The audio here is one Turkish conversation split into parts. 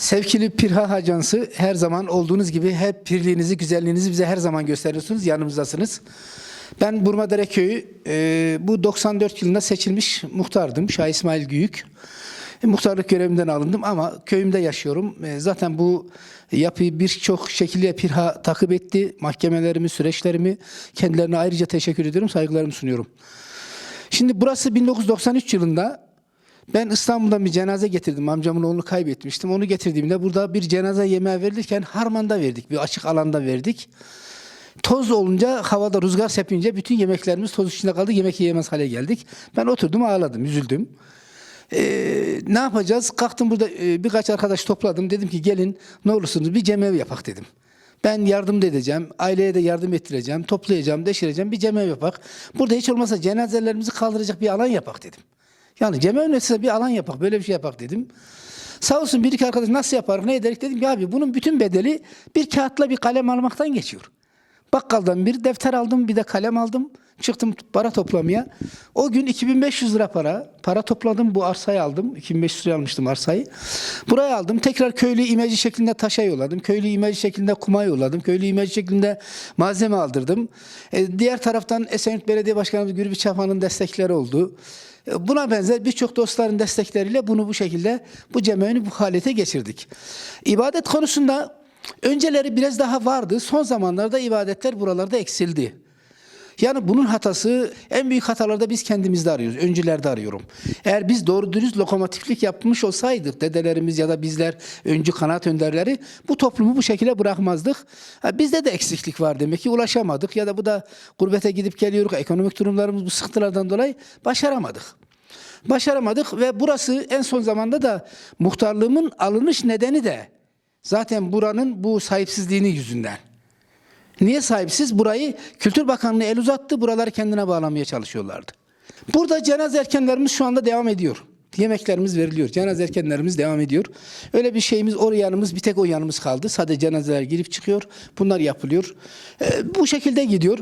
Sevgili Pirha Ajansı her zaman olduğunuz gibi hep pirliğinizi, güzelliğinizi bize her zaman gösteriyorsunuz. Yanımızdasınız. Ben Burmadere Köyü e, bu 94 yılında seçilmiş muhtardım. Şah İsmail Güyük. E, muhtarlık görevimden alındım ama köyümde yaşıyorum. E, zaten bu yapıyı birçok şekilde Pirha takip etti. Mahkemelerimi, süreçlerimi kendilerine ayrıca teşekkür ediyorum, saygılarımı sunuyorum. Şimdi burası 1993 yılında ben İstanbul'dan bir cenaze getirdim. Amcamın oğlunu kaybetmiştim. Onu getirdiğimde burada bir cenaze yemeği verilirken harmanda verdik. Bir açık alanda verdik. Toz olunca havada rüzgar sepince bütün yemeklerimiz toz içinde kaldı. Yemek yiyemez hale geldik. Ben oturdum ağladım, üzüldüm. Ee, ne yapacağız? Kalktım burada e, birkaç arkadaş topladım. Dedim ki gelin ne olursunuz bir cemev yapak dedim. Ben yardım da edeceğim. Aileye de yardım ettireceğim. Toplayacağım, deşireceğim. Bir cemev yapak. Burada hiç olmazsa cenazelerimizi kaldıracak bir alan yapak dedim. Yani cemev öncesinde bir alan yapak. Böyle bir şey yapak dedim. Sağ olsun bir iki arkadaş nasıl yaparız ne ederik dedim ki abi bunun bütün bedeli bir kağıtla bir kalem almaktan geçiyor. Bakkaldan bir defter aldım bir de kalem aldım. Çıktım para toplamaya. O gün 2500 lira para. Para topladım bu arsayı aldım. 2500 lira almıştım arsayı. Buraya aldım. Tekrar köylü imece şeklinde taşa yolladım. Köylü imece şeklinde kuma yolladım. Köylü imece şeklinde malzeme aldırdım. E, diğer taraftan Esenyurt Belediye Başkanımız Gürbüz Çapan'ın destekleri oldu. E, Buna benzer birçok dostların destekleriyle bunu bu şekilde bu cemevini bu halete geçirdik. İbadet konusunda önceleri biraz daha vardı. Son zamanlarda ibadetler buralarda eksildi. Yani bunun hatası en büyük hatalarda biz kendimizde arıyoruz. Öncülerde arıyorum. Eğer biz doğru dürüst lokomotiflik yapmış olsaydık dedelerimiz ya da bizler öncü kanaat önderleri bu toplumu bu şekilde bırakmazdık. Ha, bizde de eksiklik var demek ki ulaşamadık ya da bu da gurbete gidip geliyoruz. Ekonomik durumlarımız bu sıkıntılardan dolayı başaramadık. Başaramadık ve burası en son zamanda da muhtarlığımın alınış nedeni de zaten buranın bu sahipsizliğini yüzünden. Niye sahipsiz? Burayı Kültür Bakanlığı el uzattı. Buraları kendine bağlamaya çalışıyorlardı. Burada cenaze erkenlerimiz şu anda devam ediyor. Yemeklerimiz veriliyor. Cenaze erkenlerimiz devam ediyor. Öyle bir şeyimiz, o yanımız, bir tek o yanımız kaldı. Sadece cenazeler girip çıkıyor. Bunlar yapılıyor. Ee, bu şekilde gidiyor.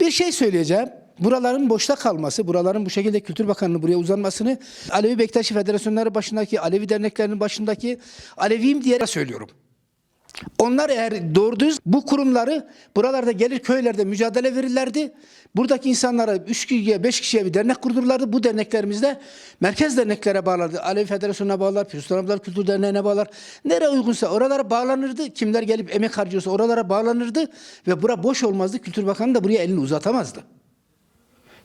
Bir şey söyleyeceğim. Buraların boşta kalması, buraların bu şekilde Kültür Bakanlığı buraya uzanmasını Alevi Bektaşi Federasyonları başındaki, Alevi derneklerinin başındaki Aleviyim diye söylüyorum. Onlar eğer doğru düz bu kurumları buralarda gelir köylerde mücadele verirlerdi. Buradaki insanlara 3 kişiye 5 kişiye bir dernek kurdururlardı. Bu derneklerimizde merkez derneklere bağlardı. Alevi Federasyonu'na bağlar, Abdal Kültür Derneği'ne bağlar. Nereye uygunsa oralara bağlanırdı. Kimler gelip emek harcıyorsa oralara bağlanırdı. Ve bura boş olmazdı. Kültür Bakanı da buraya elini uzatamazdı.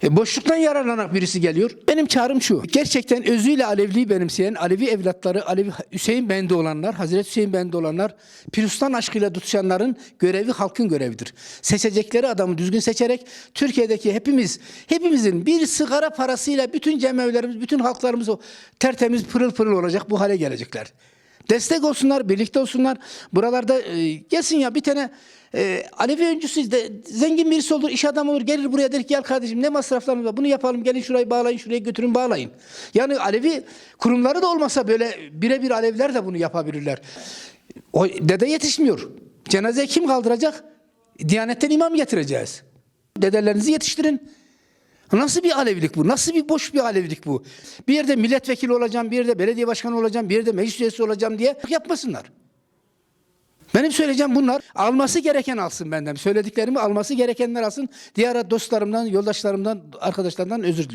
E boşluktan yararlanan birisi geliyor. Benim çağrım şu. Gerçekten özüyle Alevliği benimseyen Alevi evlatları, Alevi Hüseyin bende olanlar, Hazreti Hüseyin bende olanlar, Pirustan aşkıyla tutuşanların görevi halkın görevidir. Seçecekleri adamı düzgün seçerek Türkiye'deki hepimiz, hepimizin bir sigara parasıyla bütün cemevlerimiz, bütün halklarımız o tertemiz pırıl pırıl olacak bu hale gelecekler. Destek olsunlar, birlikte olsunlar. Buralarda e, gelsin ya bir tane e, Alevi öncüsü de zengin birisi olur, iş adamı olur, gelir buraya der ki gel kardeşim ne masraflarımız var bunu yapalım gelin şurayı bağlayın, şuraya götürün bağlayın. Yani Alevi kurumları da olmasa böyle birebir Aleviler de bunu yapabilirler. O dede yetişmiyor. Cenazeyi kim kaldıracak? Diyanetten imam getireceğiz. Dedelerinizi yetiştirin. Nasıl bir Alevilik bu? Nasıl bir boş bir Alevilik bu? Bir yerde milletvekili olacağım, bir yerde belediye başkanı olacağım, bir yerde meclis üyesi olacağım diye yapmasınlar. Benim söyleyeceğim bunlar. Alması gereken alsın benden. Söylediklerimi alması gerekenler alsın. Diğer dostlarımdan, yoldaşlarımdan, arkadaşlarımdan özür diliyorum.